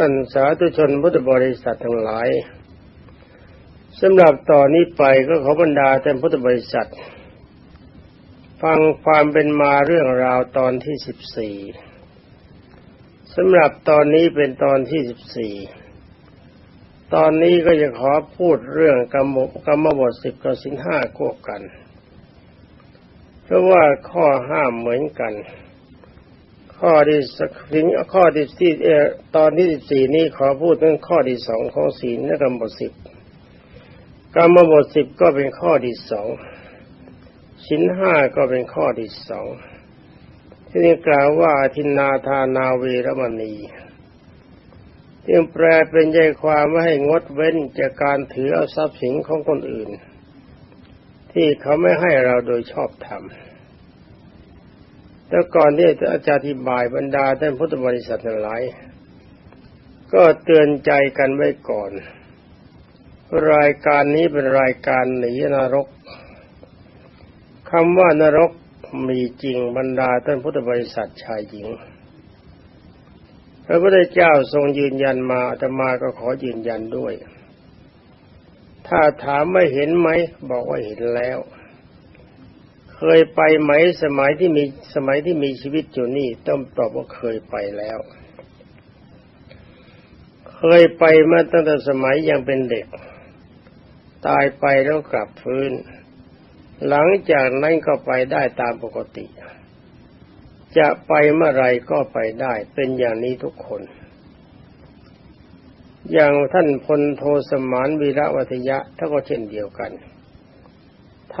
ท่านสาธุชนพุทธบริษัททั้งหลายสำหรับต่อนนี้ไปก็ขอบรรดาท่านพุทธบริษัท ฟังความเป็นมาเรื่องราวตอนที่สิบสี่สำหรับตอนนี้เป็นตอนที่สิบสี่ตอนนี้ก็จะขอพูดเรื่องกรรมกรรมบทสิบกับสินห้าควบกัน เพราะว่าข้อห้ามเหมือนกัน ข้อที่สิงข้อที่ที่เออตอนที่สิบสี่นี้ขอพูดเรื่องข้อที่สองของศีลและกรรมบทสิบกรรมบทสิบก็เป็นข้อที่สองสินห้าก็เป็นข้อที่สองที่นี่กล่าวว่าทินนาทานาเวรมณีจึงแปลเป็นใจความว่าให้งดเว้นจากการถือเอาทรัพย์สินของคนอื่น ที่เขาไม่ให้เราโดยชอบธรรม แต่ก่อนที่จะอาจารย์อธิบายบรรดาท่านพุทธบริษัททั้งหลาย ก็เตือนใจกันไว้ก่อน รายการนี้เป็นรายการหนีนรกคำว่านรกมีจริงบรรดาท่านพุทธบริษัทชายหญิง พระพุทธเจ้าทรงยืนยันมาอาตมาก็ขอยืนยันด้วย ถ้าถามไม่เห็นไหม บอกว่าเห็นแล้ว เคยไปไหมสมัยที่มีสมัยที่มีชีวิตอยู่นี่ต้องตอบว่าเคยไปแล้ว เคยไปมาตั้งแต่สมัยยังเป็นเด็ก ตายไปแล้วกลับฟื้น หลังจากนั้นก็ไปได้ตามปกติ จะไปเมื่อไรก็ไปได้เป็นอย่างนี้ทุกคน อย่างท่านพลโทสมานวีระวัทยะท่านก็เช่นเดียวกัน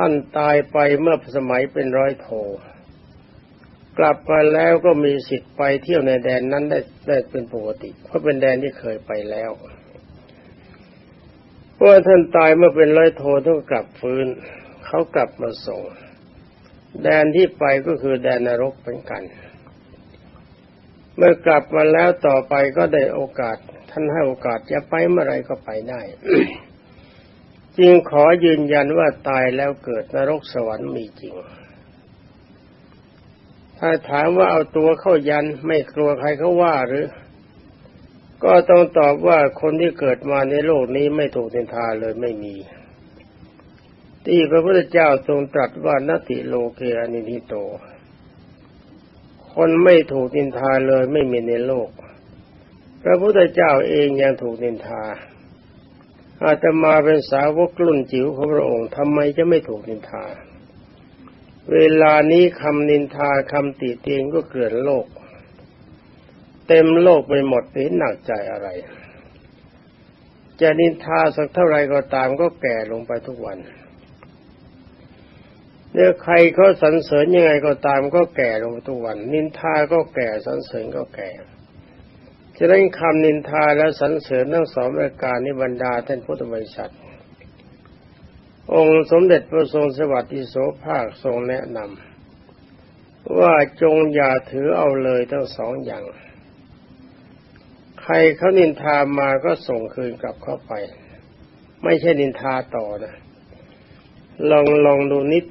ท่านตายไปเมื่อสมัยเป็นร้อยโท กลับมาแล้วก็มีสิทธิ์ไปเที่ยวในแดนนั้นได้ได้เป็นปกติ เพราะเป็นแดนที่เคยไปแล้วเพราะท่านตายเมื่อเป็นร้อยโทต้องกลับฟื้น เขากลับมาส่ง แดนที่ไปก็คือแดนนรกเหมือนกัน เมื่อกลับมาแล้วต่อไปก็ได้โอกาส ท่านให้โอกาสจะไปเมื่อไรก็ไปได้ จึงขอยืนยันว่าตายแล้วเกิดนรกสวรรค์มีจริง ถ้าถามว่าเอาตัวเข้ายันไม่กลัวใครเขาว่าหรือ ก็ต้องตอบว่าคนที่เกิดมาในโลกนี้ไม่ถูกเินทาเลยไม่มี ที่พระพุทธเจ้าทรงตรัสว่านาติโลเกอนิทิโต คนไม่ถูกนินทาเลยไม่มีในโลก พระพุทธเจ้าเองยังถูกนินทา อาตมาเป็นสาวกลุ่นจิ๋วของพระองค์ทำไมจะไม่ถูกนินทา เวลานี้คำนินทาคำติเตียงก็เกิดโลก เต็มโลกไปหมดเห็นหนักใจอะไร จะนินทาสักเท่าไรก็ตามก็แก่ลงไปทุกวันเนี่ยใครเขาสรรเสริญยังไงก็ตามก็แก่ลงไปทุกวัน นินทาก็แก่สรรเสริญก็แก่ ฉะนั้นคำนินทาและสรรเสริญทั้งสองรายการในบรรดาท่านพุทธบริษัท องค์สมเด็จพระทรงสวัสดิโสภาคทรงแนะนำว่าจงอย่าถือเอาเลยทั้งสองอย่าง ใครเขานินทามาก็ส่งคืนกลับเข้าไป ไม่ใช่นินทาต่อนะ ลองลองดูนิด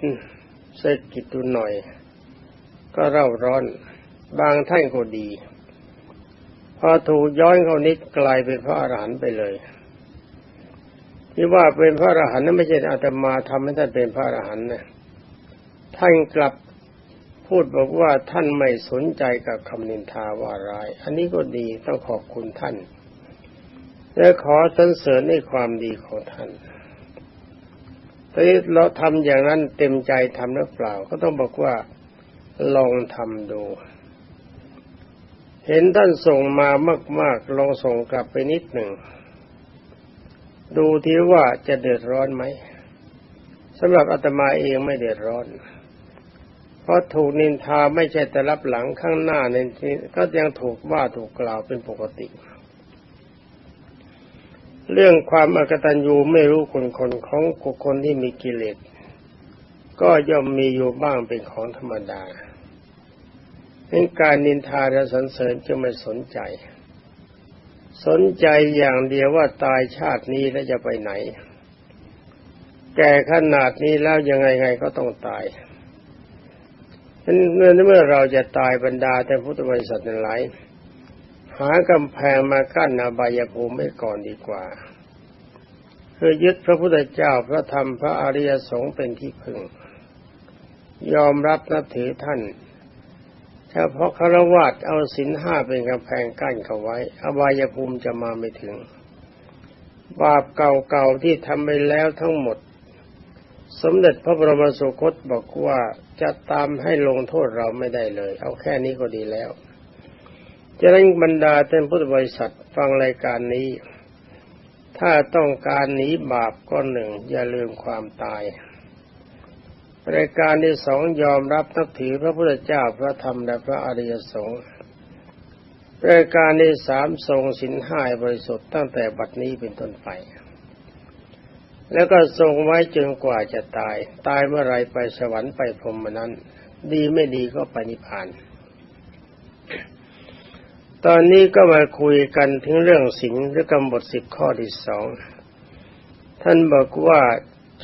เศรษฐกิจดูหน่อย ก็เร่าร้อน บางท่านก็ดี พอถูกย้อนเขานิดกลายเป็นพระอรหันต์ไปเลยที่ว่าเป็นพระอรหันต์นั้นไม่ใช่อาตมาทำให้ท่านเป็นพระอรหันต์นะท่านกลับพูดบอกว่าท่านไม่สนใจกับคำนินทาว่าร้าย อันนี้ก็ดีต้องขอบคุณท่าน และขอสรรเสริญในความดีของท่านทีนี้เราทำอย่างนั้นเต็มใจทำหรือเปล่า ก็ต้องบอกว่าลองทำดู เห็นท่านส่งมามาก ๆ ลองส่งกลับไปนิดหนึ่ง ดูทีว่าจะเดือดร้อนไหมสำหรับอาตมาเองไม่เดือดร้อน เพราะถูกนินทาไม่ใช่แต่รับหลังข้างหน้าเนี่ยก็ยังถูกว่าถูกกล่าวเป็นปกติ เรื่องความอกตัญญูไม่รู้คนคนของคนที่มีกิเลสก็ย่อมมีอยู่บ้างเป็นของธรรมดา เป็นการนินทาและสรรเสริญจะไม่สนใจ สนใจอย่างเดียวว่าตายชาตินี้แล้วจะไปไหน แก่ขนาดนี้แล้วยังไงไงก็ต้องตายเมื่อเมื่อเราจะตายบรรดาแต่พุทธบริษัทหลายหากำแพงมากั้นอบายภูมิไว้ก่อนดีกว่าคือยึดพระพุทธเจ้าพระธรรมพระอริยสงฆ์เป็นที่พึ่ง ยอมรับนับถือท่าน เฉพาะคารวะเอาศีลห้าเป็นกำแพงกั้นเขาไว้ อบายภูมิจะมาไม่ถึง บาปเก่าๆที่ทำไปแล้วทั้งหมด สมเด็จพระบรมสุคตบอกว่าจะตามให้ลงโทษเราไม่ได้เลย เอาแค่นี้ก็ดีแล้วจะนั้นบรรดาเต็นพุทธบริษัทฟังรายการนี้ ถ้าต้องการหนีบาปก็หนึ่ง อย่าลืมความตาย รายการที่สองยอมรับนับถือพระพุทธเจ้าพระธรรมและพระอริยสงฆ์รายการที่สามทรงสินห้าบริสุทธิ์ตั้งแต่บัดนี้เป็นต้นไปแล้วก็ทรงไว้จนกว่าจะตาย ตายเมื่อไรไปสวรรค์ไปพรหมนั้น ดีไม่ดีก็ไปนิพพาน ตอนนี้ก็มาคุยกันถึงเรื่องสิงหรือกำบทสิบข้อที่สอง ท่านบอกว่า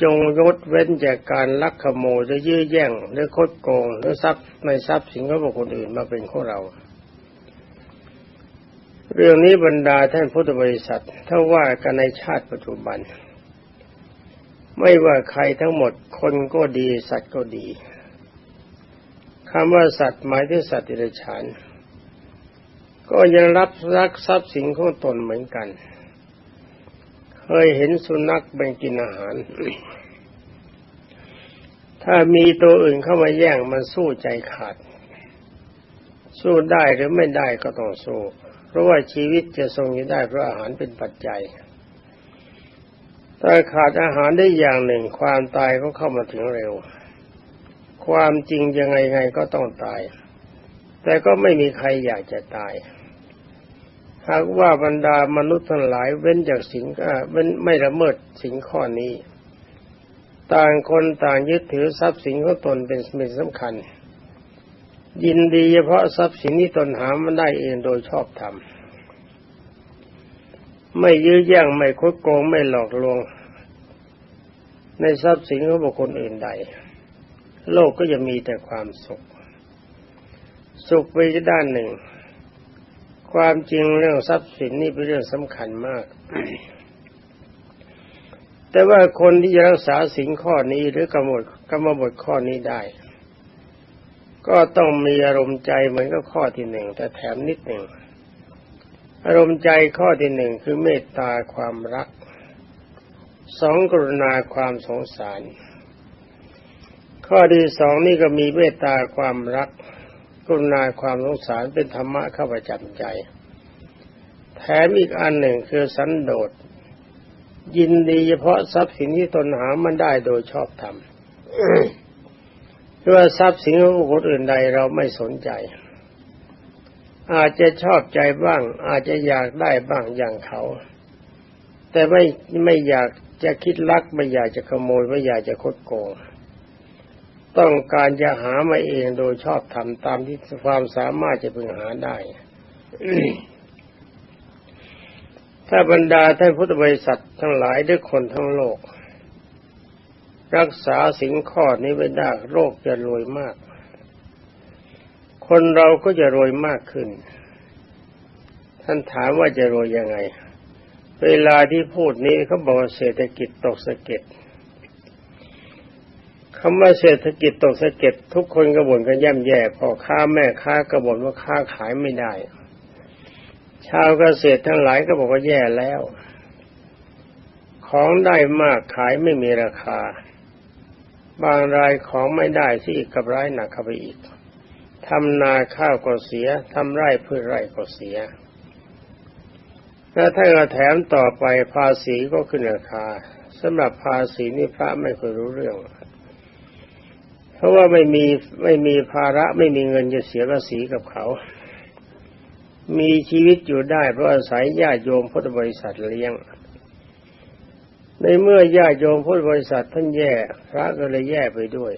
จงยดเว้นจากการลักขโมยหรือยื้อแย่งหรือคดโกงหรือทรัพย์ในทรัพย์สินของบุคคลอื่นมาเป็นของเรา เรื่องนี้บรรดาท่านพุทธบริษัทถ้าว่ากันในชาติปัจจุบัน ไม่ว่าใครทั้งหมดคนก็ดีสัตว์ก็ดีคำว่าสัตว์หมายถึงสัตว์ติรฉานก็ยังรับรักทรัพย์สินของตนเหมือนกัน เคยเห็นสุนัขเป็นกินอาหาร ถ้ามีตัวอื่นเข้ามาแย่งมันสู้ใจขาด สู้ได้หรือไม่ได้ก็ต้องสู้ เพราะว่าชีวิตจะทรงอยู่ได้เพราะอาหารเป็นปัจจัยถ้าขาดอาหารได้อย่างหนึ่งความตายก็เข้ามาถึงเร็ว ความจริงยังไงไงก็ต้องตาย แต่ก็ไม่มีใครอยากจะตาย หากว่าบรรดามนุษย์ทั้งหลายเว้นจากสิ่งเว้นไม่ละเมิดสิ่งข้อนี้ ต่างคนต่างยึดถือทรัพย์สินของตนเป็นสิ่งสำคัญ ยินดีเฉพาะทรัพย์สินที่ตนหามันได้เองโดยชอบธรรมไม่ยื้อแย่งไม่คดโกงไม่หลอกลวง ในทรัพย์สินของบุคคลอื่นใด โลกก็จะมีแต่ความสุข สุขไปด้านหนึ่ง ความจริงเรื่องทรัพย์สินนี่เป็นเรื่องสำคัญมาก แต่ว่าคนที่จะรักษาสิ่งข้อนี้หรือกำหนดกรรมบทข้อนี้ได้ ก็ต้องมีอารมณ์ใจเหมือนกับข้อที่หนึ่งแต่แถมนิดหนึ่งอารมณ์ใจข้อที่หนึ่งคือเมตตาความรัก สองกรุณาความสงสาร ข้อที่สองนี่ก็มีเมตตาความรัก กรุณาความสงสารเป็นธรรมะเข้าประจำใจ แถมอีกอันหนึ่งคือสันโดษ ยินดีเฉพาะทรัพย์สินที่ตนหามันได้โดยชอบธรรมเพราทรัพย์สินของคนอื่นใดเราไม่สนใจ อาจจะชอบใจบ้าง อาจจะอยากได้บ้างอย่างเขา แต่ไม่ไม่อยากจะคิดลักไม่อยากจะขโมยไม่อยากจะคดโกง ต้องการจะหามาเองโดยชอบทำตามที่ความสามารถจะพึงหาได้ ถ้าบรรดาท่านพุทธบริษัททั้งหลายด้วยคนทั้งโลก รักษาสิ่งข้อนี้ไว้ได้โรคจะรวยมาก คนเราก็จะรวยมากขึ้น ท่านถามว่าจะรวยยังไง เวลาที่พูดนี้เขาบอกเศรษฐกิจตกสะเก็ด คำว่าเศรษฐกิจตกสะเก็ดทุกคนกระบ่นกันย่ำแย่พอค้าแม่ค้ากระบ่นว่าค้าขายไม่ได้ ชาวเกษตรทั้งหลายก็บอกว่าแย่แล้ว ของได้มากขายไม่มีราคา บางรายของไม่ได้ที่กับร้ายหนักเข้าไปอีกทำนาข้าวก็เสียทำไร่พืชไร่ก็เสียแล้วถ้าเราแถมต่อไปภาษีก็ขึ้นราคาสำหรับภาษีนี่พระไม่เคยรู้เรื่อง เพราะว่าไม่มีไม่มีภาระไม่มีเงินจะเสียภาษีกับเขา มีชีวิตอยู่ได้เพราะอาศัยญาติโยมพุทธบริษัทเลี้ยง ในเมื่อญาติโยมพุทธบริษัทท่านแย่พระก็เลยแย่ไปด้วย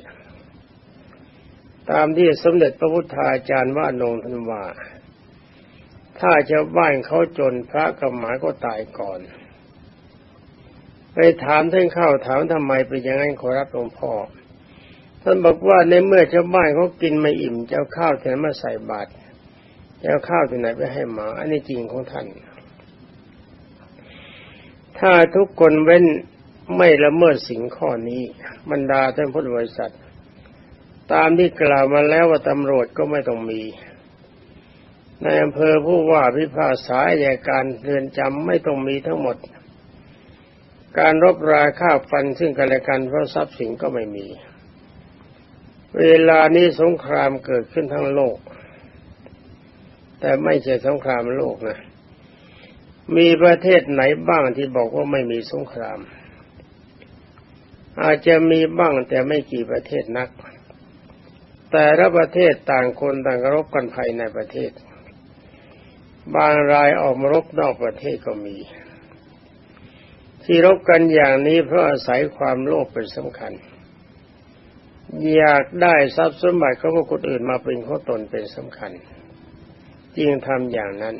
ตามที่สมเด็จพระพุทธาจารย์ว่านงท่านว่าถ้าชาวบ้านเขาจนพระกับหมาก็ตายก่อน ไปถามท่านเข้าถามทำไมเป็นอย่างนั้นขอรับหลวงพ่อ ท่านบอกว่าในเมื่อชาวบ้านเขากินไม่อิ่มเจ้าข้าวแถมมาใส่บาตรจะเอาข้าวที่ไหนไปให้หมา อันนี้จริงของท่าน ถ้าทุกคนเว้นไม่ละเมิดสิ่งข้อนี้บรรดาท่านพุทธบริษัท ตามที่กล่าวมาแล้วว่าตำรวจก็ไม่ต้องมีในอำเภอผู้ว่าพิพากษาอายการเรือนจำไม่ต้องมีทั้งหมด การรบราฆ่าฟันซึ่งกันและกันเพราะทรัพย์สินก็ไม่มี เวลานี้สงครามเกิดขึ้นทั้งโลก แต่ไม่ใช่สงครามโลกนะ มีประเทศไหนบ้างที่บอกว่าไม่มีสงคราม อาจจะมีบ้างแต่ไม่กี่ประเทศนัก แต่ละประเทศต่างคนต่างรบกันภายในประเทศ บางรายออกมารบนอกประเทศก็มี ที่รบกันอย่างนี้เพราะอาศัยความโลภเป็นสำคัญ อยากได้ทรัพย์สมบัติของคนอื่นมาเป็นของตนเป็นสำคัญจึงทำอย่างนั้น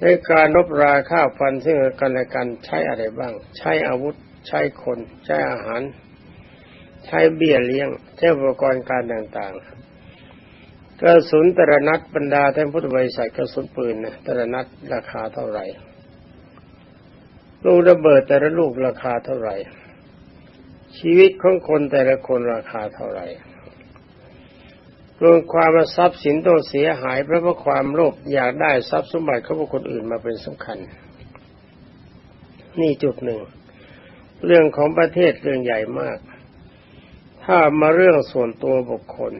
ในการรบราฆ่าฟันซึ่งกันและกันใช้อะไรบ้าง ใช้อาวุธ ใช้คน ใช้อาหาร ใช้เบี้ยเลี้ยง ใช้อุปกรณ์การต่างๆกระสุนต่ละนัดบรรดาท่านพุทธบริษัทกระสุนปืนนะต่ละนัดราคาเท่าไหร่ลูกระเบิดแต่ละลูกราคาเท่าไหร่ ชีวิตของคนแต่ละคนราคาเท่าไหร่รวมความว่าทรัพย์สินต้องเสียหายเพราะว่าความโลภอยากได้ทรัพย์สมบัติของคนอื่นมาเป็นสำคัญ นี่จุดหนึ่ง เรื่องของประเทศเรื่องใหญ่มาก ถ้ามาเรื่องส่วนตัวบุคคล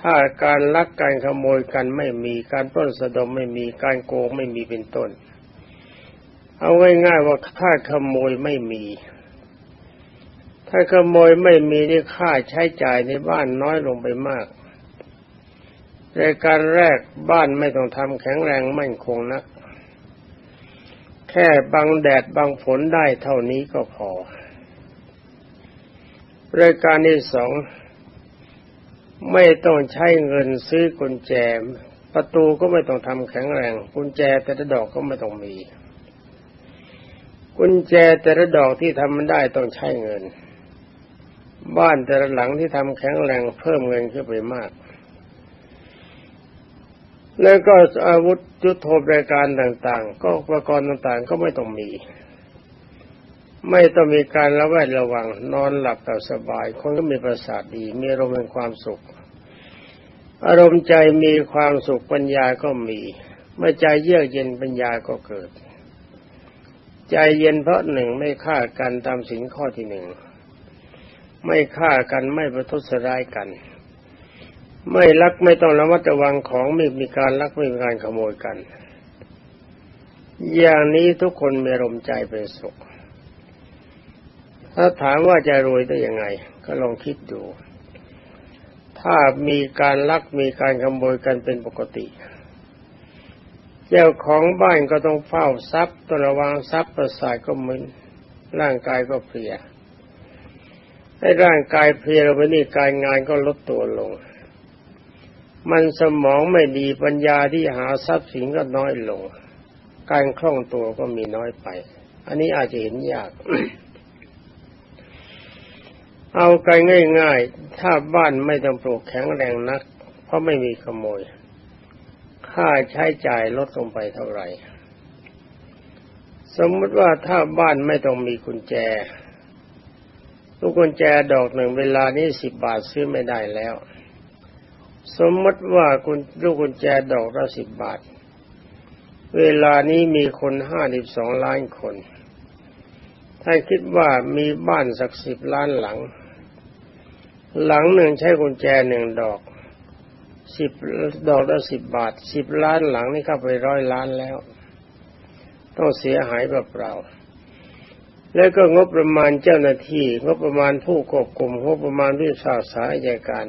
ถ้าการลักการขโมยกันไม่มีการปล้นสะดมไม่มีการโกงไม่มีเป็นต้น เอาง่ายๆว่าถ้าขโมยไม่มี ถ้าขโมยไม่มีนี่ค่าใช้จ่ายในบ้านน้อยลงไปมากในการแรกบ้านไม่ต้องทำแข็งแรงมั่นคงนักแค่บังแดดบังฝนได้เท่านี้ก็พอรายการที่สองไม่ต้องใช้เงินซื้อกุญแจ ประตูก็ไม่ต้องทำแข็งแรง กุญแจแต่ละดอกก็ไม่ต้องมี กุญแจแต่ละดอกที่ทำมันได้ต้องใช้เงิน บ้านแต่ละหลังที่ทำแข็งแรงเพิ่มเงินขึ้นไปมาก แล้วก็อาวุธยุทโธปรการต่าง ๆ ก็อุปกรณ์ต่างๆ ก็ไม่ต้องมี ไม่ต้องมีการระแวดระวัง นอนหลับแต่สบาย คนก็มีประสาทดี มีอารมณ์เป็นความสุข อารมณ์ใจมีความสุขปัญญาก็มีเมื่อใจเยือกเย็นปัญญาก็เกิด ใจเย็นเพราะหนึ่งไม่ฆ่ากันตามสินข้อที่หนึ่ง ไม่ฆ่ากันไม่ประทุษร้ายกัน ไม่ลักไม่ต้องระมัดระวังของไม่มีการลักไม่มีการขโมยกัน อย่างนี้ทุกคนมีรมใจเป็นสุข ถ้าถามว่าจะรวยได้ยังไง ก็ลองคิดดู ถ้ามีการลักมีการขโมยกันเป็นปกติ เจ้าของบ้านก็ต้องเฝ้าทรัพย์ต้องระวังทรัพย์ประสาทก็มึนร่างกายก็เพลีย ให้ร่างกายเพลียไปนี่การงานก็ลดตัวลง มันสมองไม่ดีปัญญาที่หาทรัพย์สินก็น้อยลง การคล่องตัวก็มีน้อยไป อันนี้อาจจะเห็นยาก เอากันง่ายๆ ถ้าบ้านไม่ต้องปลูกแข็งแรงนัก เพราะไม่มีขโมย ค่าใช้จ่ายลดลงไปเท่าไหร่ สมมติว่าถ้าบ้านไม่ต้องมีกุญแจ ลูกกุญแจดอกหนึ่งเวลานี้สิบบาทซื้อไม่ได้แล้ว สมมติว่าคุณลูกกุญแจดอกละสิบบาท เวลานี้มีคนห้าสิบสองล้านคน ถ้าคิดว่ามีบ้านสักสิบล้านหลัง หลังหนึ่งใช้กุญแจหนึ่งดอกสิบดอกละสิบบาทสิบล้านหลังนี่เข้าไปร้อยล้านแล้ว ต้องเสียหายเปล่าๆ แล้วก็งบประมาณเจ้าหน้าที่ งบประมาณผู้ควบคุมงบประมาณวิชาสายใจการ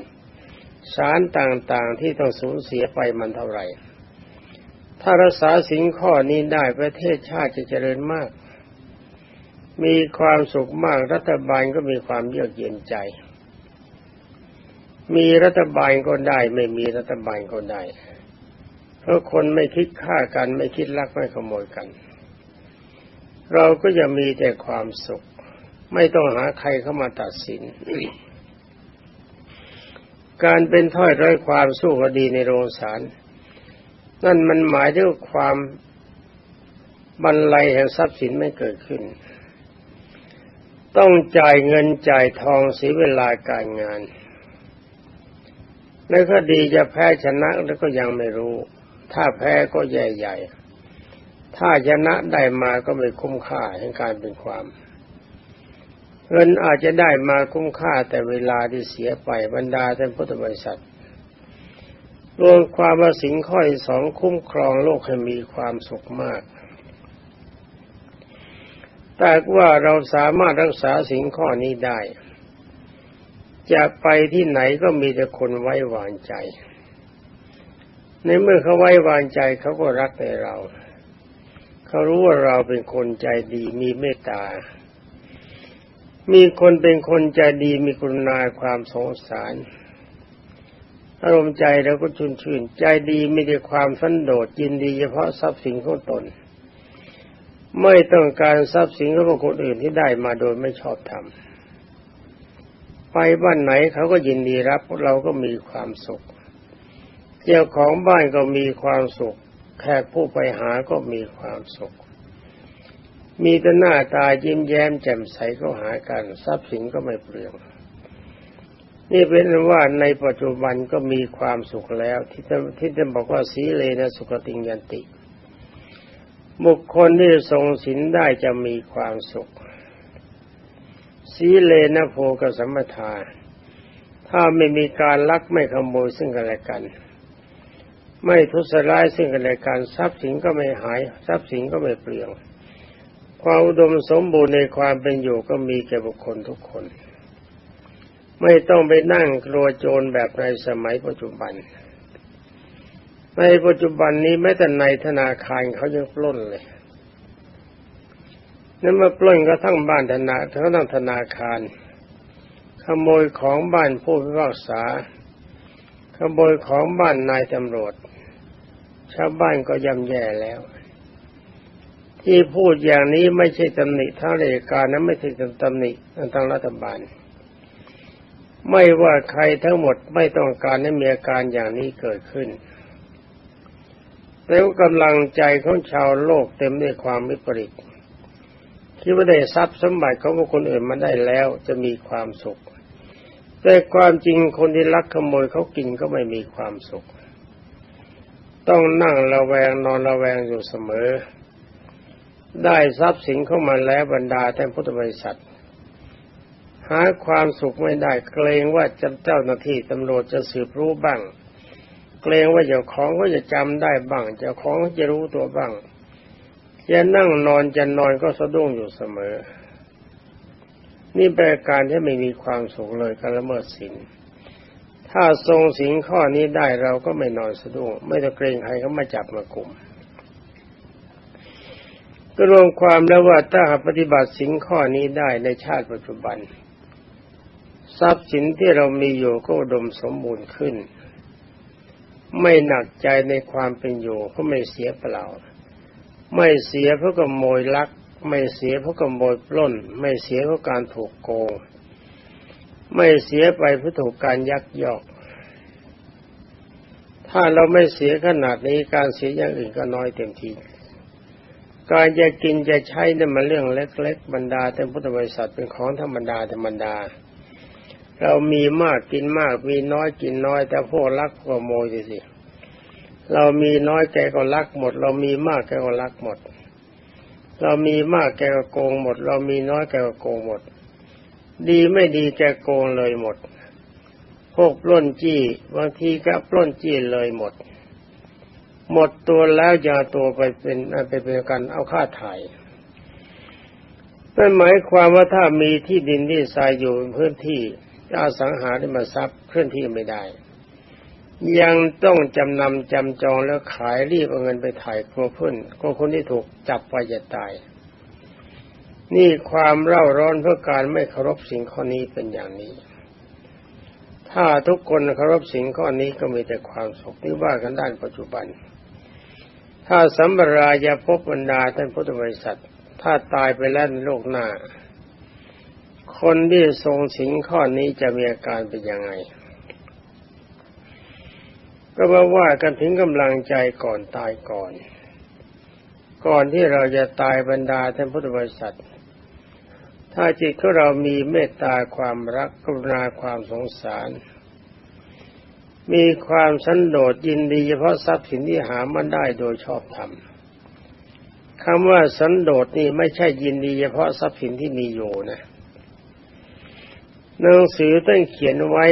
สารต่างๆที่ต้องสูญเสียไปมันเท่าไหร่ ถ้ารักษาสิ่งข้อนี้ได้ประเทศชาติจะเจริญมาก มีความสุขมากรัฐบาลก็มีความเยือกเย็นใจ มีรัฐบาลก็ได้ไม่มีรัฐบาลก็ได้ เพราะคนไม่คิดฆ่ากันไม่คิดลักไม่ขโมยกัน เราก็จะมีแต่ความสุข ไม่ต้องหาใครเข้ามาตัดสิน การเป็นถ้อยร้อยความสู้คดีในโรงศาลนั่นมันหมายถึงความบรรลัยแห่งทรัพย์สินไม่เกิดขึ้น ต้องจ่ายเงินจ่ายทองเสียเวลาการงานในคดีจะแพ้ชนะแล้วก็ยังไม่รู้ ถ้าแพ้ก็ใหญ่ๆ ถ้าชนะได้มาก็ไม่คุ้มค่าแห่งการเป็นความ เงินอาจจะได้มาคุ้มค่าแต่เวลาที่เสียไปบรรดาท่านพุทธบริษัทรวมความว่าสิงข้อสองคุ้มครองโลกให้มีความสุขมาก แต่ว่าเราสามารถรักษาสิงข้อนี้ได้ จะไปที่ไหนก็มีแต่คนไว้วางใจ ในเมื่อเขาไว้วางใจเขาก็รักในเรา เขารู้ว่าเราเป็นคนใจดีมีเมตตา มีคนเป็นคนใจดีมีกรุณาความสงสาร อารมณ์ใจเราก็ชุนชื่น ใจดีไม่ได้ความสันโดษยินดีเฉพาะทรัพย์สินของตน ไม่ต้องการทรัพย์สินของคนอื่นที่ได้มาโดยไม่ชอบธรรมไปบ้านไหนเขาก็ยินดีรับเราก็มีความสุข เจ้าของบ้านก็มีความสุข แขกผู้ไปหาก็มีความสุข มีแต่หน้าตายิ้มแย้มแจ่มใสก็หากันทรัพย์สินก็ไม่เปลือง นี่เป็นว่าในปัจจุบันก็มีความสุขแล้ว ที่ที่จะบอกว่าสีเลนะสุขติงยันติ บุคคลที่ทรงศีลได้จะมีความสุข สีเลนะโพกสัมมทาถ้าไม่มีการลักไม่ขโมยซึ่งกันและกัน ไม่ทุสร้ายซึ่งกันและกันทรัพย์สินก็ไม่หาย ทรัพย์สินก็ไม่เปลี่ยนความอุดมสมบูรณ์ในความเป็นอยู่ก็มีแก่บุคคลทุกคน ไม่ต้องไปนั่งกลัวโจรแบบในสมัยปัจจุบัน ในปัจจุบันนี้แม้แต่ในธนาคารเขายังปล้นเลยนั่นมาปล้นก็ทั้งบ้านธนาทั้งธนาคาร ขโมยของบ้านผู้พิพากษา ขโมยของบ้านนายตำรวจ ชาวบ้านก็ย่ำแย่แล้ว ที่พูดอย่างนี้ไม่ใช่ตำหนิทางราชการนั้นไม่ใช่ตำหนิทางรัฐบาล ไม่ว่าใครทั้งหมดไม่ต้องการให้มีอาการอย่างนี้เกิดขึ้นแล้วกำลังใจของชาวโลกเต็มด้วยความวิปริตคิดว่าได้ทรัพย์สมบัติของคนอื่นมาได้แล้วจะมีความสุข แต่ความจริงคนที่ลักขโมยเขากินก็ไม่มีความสุข ต้องนั่งระแวงนอนระแวงอยู่เสมอ ได้ทรัพย์สินเข้ามาแล้วบรรดาท่านพุทธบริษัท หาความสุขไม่ได้เกรงว่าจะเจ้าหน้าที่ตำรวจจะสืบรู้บ้าง เกรงว่าเจ้าของก็จะจำได้บ้างเจ้าของจะรู้ตัวบ้างจะนั่งนอนจะนอนก็สะดุ้งอยู่เสมอ นี่เป็นการที่ไม่มีความสุขเลยการละเมิดศีล ถ้าทรงสิงข้อนี้ได้เราก็ไม่นอนสะดุ้งไม่ต้องเกรงใครเขามาจับมากลุ่มก็รวมความแล้วว่าถ้าปฏิบัติสิงข้อนี้ได้ในชาติปัจจุบัน ทรัพย์สินที่เรามีอยู่ก็ดมสมบูรณ์ขึ้น ไม่หนักใจในความเป็นอยู่เพราะไม่เสียเปล่า ไม่เสียเพราะขโมยลัก ไม่เสียเพราะขโมยปล้น ไม่เสียเพราะการถูกโกง ไม่เสียไปเพราะถูกการยักยอก ถ้าเราไม่เสียขนาดนี้การเสียอย่างอื่นก็น้อยเต็มทีการจะกินจะใช้นี่มันเรื่องเล็ก ๆ บรรดาแต่พุทธบริษัทเป็นของธรรมดาธรรมดา เรามีมากกินมาก มีน้อยกินน้อย แต่พวกลักพวกโมยสิ เรามีน้อยแกก็ลักหมด เรามีมากแกก็ลักหมด เรามีมากแกก็โกงหมด เรามีน้อยแกก็โกงหมด ดีไม่ดีแกโกงเลยหมด พวกปล้นจี้บางทีก็ปล้นจี้เลยหมด หมดตัวแล้วอย่าตัวไปเป็นไปเป็นกันเอาค่าถ่ายนั่นหมายความว่าถ้ามีที่ดินที่ทรายอยู่พื้นที่จะอสังหาริมทรัพย์เคลื่อนที่ไม่ได้ ยังต้องจำนำจำจองแล้วขายรีบเอาเงินไปถ่ายครัวพื้นก็คนที่ถูกจับไปจะตาย นี่ความเร่าร้อนเพื่อการไม่เคารพสิ่งข้อนี้เป็นอย่างนี้ ถ้าทุกคนเคารพสิ่งข้อนี้ก็มีแต่ความสุขที่ว่ากันด้านปัจจุบัน ถ้าสัมปรายาพบบรรดาท่านพุทธบริษัท ถ้าตายไปแล้วในโลกหน้า คนที่ทรงสิ่งข้อนี้จะมีอาการเป็นยังไง ก็มาว่ากันถึงกำลังใจก่อนตายก่อนก่อนที่เราจะตายบรรดาท่านพุทธบริษัท ถ้าจิตของเรามีเมตตาความรักกรุณาความสงสาร มีความสันโดษยินดีเฉพาะทรัพย์สินที่หามันได้โดยชอบธรรมคำว่าสันโดษนี่ไม่ใช่ยินดีเฉพาะทรัพย์สินที่มีอยู่นะหนังสือต้องเขียนไว้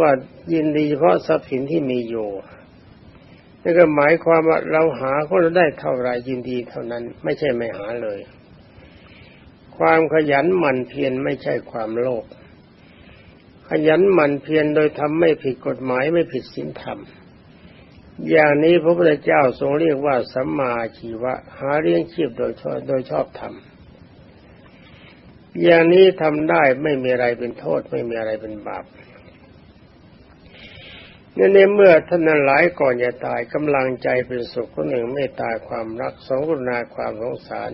ว่ายินดีเฉพาะทรัพย์สินที่มีอยู่นั่นก็หมายความว่าเราหาก็ได้เท่าไรยินดีเท่านั้น ไม่ใช่ไม่หาเลย ความขยันหมั่นเพียรไม่ใช่ความโลภขยันหมั่นเพียรโดยทำไม่ผิดกฎหมายไม่ผิดศีลธรรม อย่างนี้พระพุทธเจ้าทรงเรียกว่าสัมมาชีวะ หาเลี้ยงชีพโดยชอบโดยชอบธรรมอย่างนี้ทำได้ไม่มีอะไรเป็นโทษไม่มีอะไรเป็นบาปเนี่ในเมื่อท่านนั้นหลายก่อนจะตายกำลังใจเป็นสุขคนหนึ่งไม่ตายความรักสองกุณาความสงสาร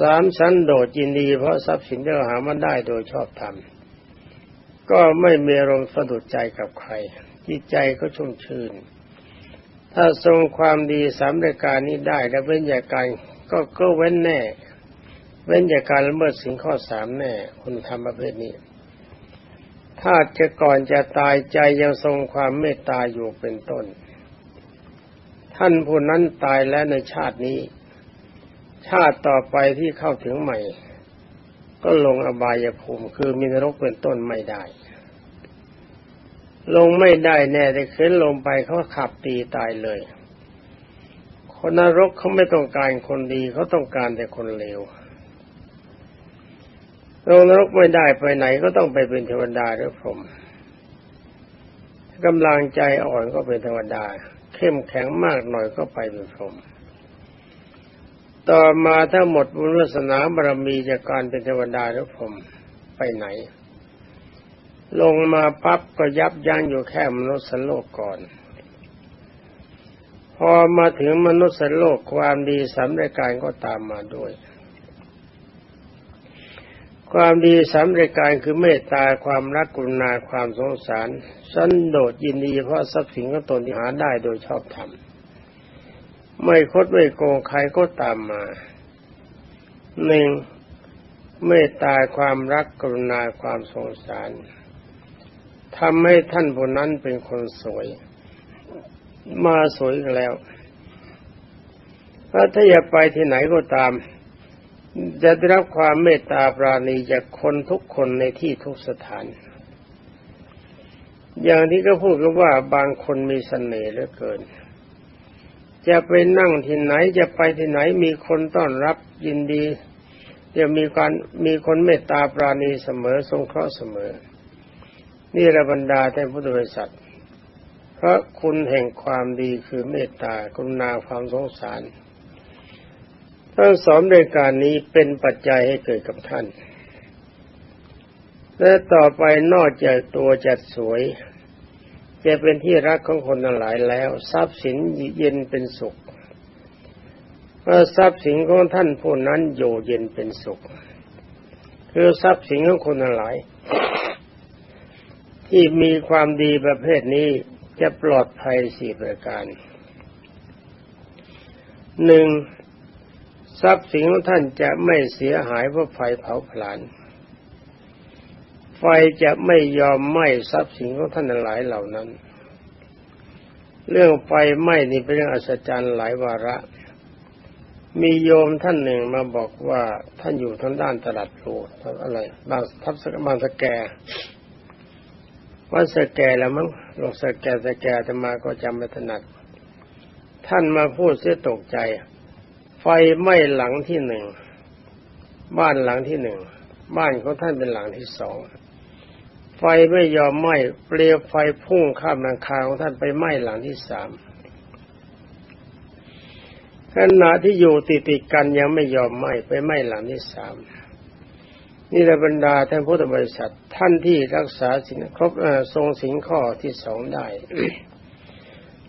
สามสันโดษยินดี เพราะทรัพย์สินที่เราหามาได้โดยชอบธรรมก็ไม่มีอารมณ์สะดุดใจกับใคร จิตใจก็ชุ่มชื่น ถ้าทรงความดีสามรายการนี้ได้และเว้นจากการก็ก็เว้นแน่ เว้นจากการละเมิดสิ่งข้อสามแน่คุณทำประเภทนี้ ถ้าจะก่อนจะตายใจยังทรงความเมตตาอยู่เป็นต้น ท่านผู้นั้นตายแล้วในชาตินี้ ชาติต่อไปที่เข้าถึงใหม่ ก็ลงอบายภูมิ คือมีนรกเป็นต้นไม่ได้ ลงไม่ได้แน่แต่ขึ้นลงไปเขาขับตีตายเลย คนนรกเขาไม่ต้องการคนดีเขาต้องการแต่คนเลวลงนรกไม่ได้ไปไหนก็ต้องไปเป็นเทวดาหรือพรหมกำลังใจอ่อนก็เป็นเทวดา เข้มแข็งมากหน่อยก็ไปเป็นพรหม ต่อมาถ้าหมดบุญวาสนาบารมีจากการเป็นเทวดาหรือพรหมไปไหน ลงมาปั๊บก็ยับยั้งอยู่แค่มนุษย์โลกก่อน พอมาถึงมนุษย์โลกความดีสำเร็จการก็ตามมาด้วย ความดีสามรายการคือเมตตาความรักกรุณาความสงสาร สันโดษยินดีเพราะทรัพย์สินของตนที่หาได้โดยชอบธรรม ไม่คดไม่โกงใครก็ตามมาหนึ่งเมตตาความรักกรุณาความสงสารทำให้ท่านผู้นั้นเป็นคนสวย มาสวยแล้วถ้าอยากไปที่ไหนก็ตาม จะได้รับความเมตตาปราณีจากคนทุกคนในที่ทุกสถาน อย่างที่ก็พูดกันว่าบางคนมีสเสน่ห์เหลือเกิน จะไปนั่งที่ไหนจะไปที่ไหนมีคนต้อนรับยินดีจะมีการมีคนเมตตาปราณีเสมอทรงเคราะห์เสมอ นี่ระบรรดาแท่พุทธบริษัทเพราะคุณแห่งความดีคือเมตตากรุณาความสงสารทั้งสองรายการนี้เป็นปัจจัยให้เกิดกับท่าน และต่อไปนอกจากตัวจัดสวย จะเป็นที่รักของคนหลายแล้ว ทรัพย์สินเย็นเป็นสุขเพราะทรัพย์สินของท่านผู้นั้นอยู่เย็นเป็นสุข คือทรัพย์สินของคนหลาย ที่มีความดีประเภทนี้จะปลอดภัยสี่ประการหนึ่งทรัพย์สินของท่านจะไม่เสียหายเพราะไฟเผาผลาญ ไฟจะไม่ยอมไหม้ทรัพย์สินของท่านหลายเหล่านั้น เรื่องไฟไหม้นี่เป็นเรื่องอัศจรรย์หลายวาระ มีโยมท่านหนึ่งมาบอกว่าท่านอยู่ทางด้านตลาดโลอะไรบางทับสกบางสแกวันสแกแล้วมั้งลงสแกสแกจะมาก็จำไม่ถนัด ท่านมาพูดเสียตกใจ ไฟไหม้หลังที่หนึ่งบ้านหลังที่หนึ่งบ้านของท่านเป็นหลังที่สอง ฟไม่ยอมไหม้เปลวไฟพุ่งข้ามหลังคาของท่านไปไหม้หลังที่สามขณะที่อยู่ติดติดกันยังไม่ยอมไหม้ไปไหม้หลังที่สามนี่แหละบรรดาท่านพุทธบริษัทท่านที่รักษาสินครบทรงสินข้อที่สองได้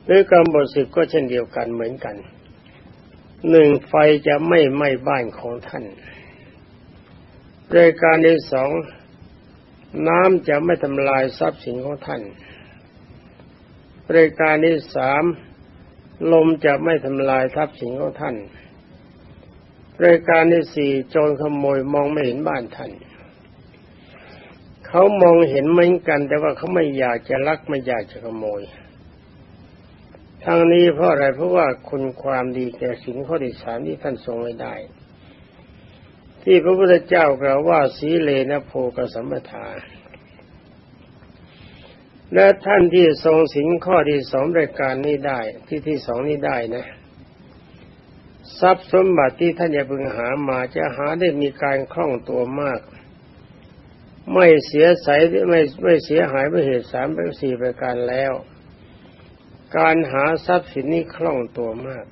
หรือกรรมบทสิบก็เช่นเดียวกันเหมือนกันหนึ่งไฟจะไม่ไหม้บ้านของท่านรายการที่สอง น้ำจะไม่ทำลายทรัพย์สินของท่านรายการที่สามลมจะไม่ทำลายทรัพย์สินของท่านรายการที่สี่โจรขโมยมองไม่เห็นบ้านท่าน เขามองเห็นเหมือนกัน แต่ว่าเขาไม่อยากจะลักไม่อยากจะขโมยทางนี้เพราะอะไรเพราะว่าคุณความดีแก่สินข้อที่สามที่ท่านทรงไว้ได้ ที่พระพุทธเจ้ากล่าวว่าสีเลนะโพกสัมปทา และท่านที่ทรงสินข้อที่สองรายการนี้ได้ที่ที่สองนี้ได้นะ ทรัพย์สมบัติที่ท่านจะพึงหามาจะหาได้มีการคล่องตัวมาก ไม่เสียใสไม่ไม่เสียหายไม่เหตุสามเป็นสี่ประการแล้ว การหาทรัพย์สินนี้คล่องตัวมาก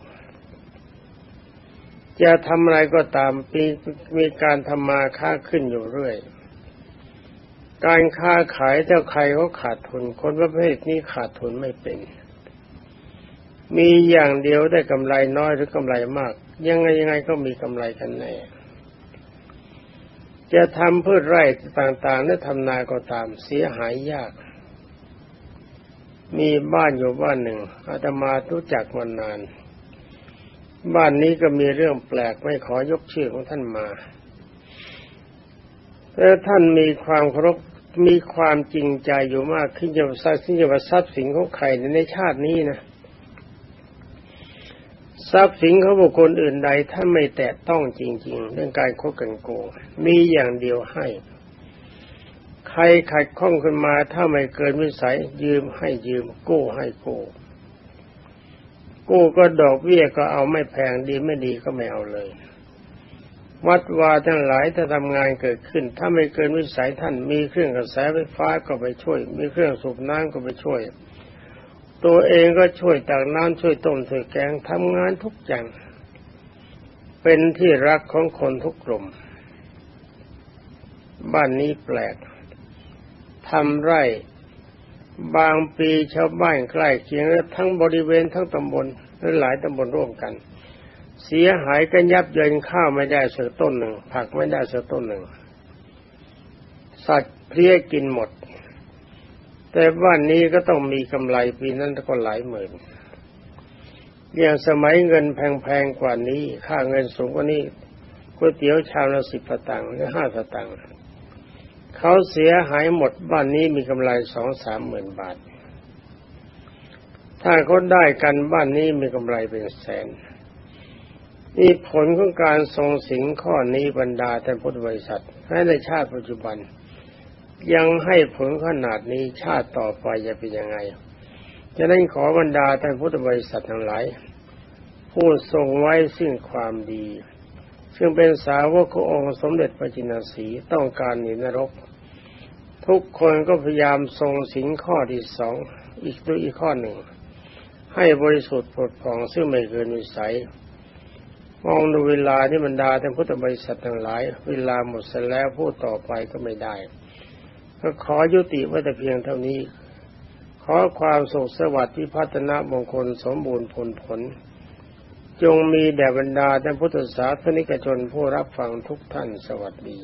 จะทำอะไรก็ตามมีมีการทำมาค้าขึ้นอยู่เรื่อย การค้าขายถ้าใครเขาขาดทุน คนประเภทนี้ขาดทุนไม่เป็น มีอย่างเดียวได้กำไรน้อยหรือกำไรมาก ยังไงยังไงก็มีกำไรกันแน่จะทำพืชไร่ต่างๆหรือทำนาก็ตามเสียหายยาก มีบ้านอยู่บ้านหนึ่งอาตมารู้จักมานาน บ้านนี้ก็มีเรื่องแปลกไม่ขอยกชื่อของท่านมาแต่ท่านมีความเคารพมีความจริงใจอยู่มากขึ้นจะทรัพย์สินจะทรัพย์สินของใครในชาตินี้นะทรัพย์สินของบุคคลอื่นใดท่านไม่แตะต้องจริง ๆ เรื่องการคบกันโกงมีอย่างเดียวให้ ใครขัดข้องขึ้นมาถ้าไม่เกินวิสัยยืมให้ยืมกู้ให้กู้ กู้ก็ดอกเบี้ยก็เอาไม่แพงดีไม่ดีก็ไม่เอาเลย วัดวาทั้งหลายถ้าทำงานเกิดขึ้น ถ้าไม่เกินวิสัยท่านมีเครื่องกระแสไฟฟ้าก็ไปช่วย มีเครื่องสูบน้ำก็ไปช่วย ตัวเองก็ช่วยตักน้ำช่วยต้มช่วยแกงทำงานทุกอย่าง เป็นที่รักของคนทุกกลุ่ม บ้านนี้แปลกทำไร่ บางปีชาวบ้านใกล้เคียงทั้งบริเวณทั้งตำบลและหลายตำบลร่วมกัน เสียหายกันยับเยินข้าวไม่ได้สักต้นหนึ่ง ผักไม่ได้สักต้นหนึ่ง สัตว์เพลี้ยกินหมด แต่บ้านนี้ก็ต้องมีกำไรปีนั้นก็หลายหมื่นอย่างสมัยเงินแพงๆกว่านี้ ค่าเงินสูงกว่านี้ก๋วยเตี๋ยวชามละสิบตางค์หรือห้าสตางค์ เขาเสียหายหมดบ้านนี้มีกำไรสองสามหมื่นบาท ถ้าเขาได้กันบ้านนี้มีกำไรเป็นแสนนี่ผลของการทรงสิงข้อนี้บรรดาท่านพุทธบริษัทให้ในชาติปัจจุบัน ยังให้ผลขนาดนี้ชาติต่อไปจะเป็นยังไงจะนั้นขอบรรดาท่านพุทธบริษัททั้งหลายผู้ทรงไว้ซึ่งความดี ซึ่งเป็นสาวกขององค์สมเด็จพระจินสีต้องการหนีนรก ทุกคนก็พยายามทรงสิงข้อที่สองอีกตัวอีกข้อหนึ่ง ให้บริสุทธิ์ผดผ่องซึ่งไม่เกินวิสัย มองดูเวลาที่บรรดาท่านพุทธบริษัททั้งหลาย เวลาหมดเสร็จแล้วพูดต่อไปก็ไม่ได้ ก็ขอยุติไว้แต่เพียงเท่านี้ ขอความสุขสวัสดิ์ที่พัฒนามงคลสมบูรณ์ผลผล จงมีแด่บรรดาท่านพุทธศาสนิกชนผู้รับฟังทุกท่านสวัสดี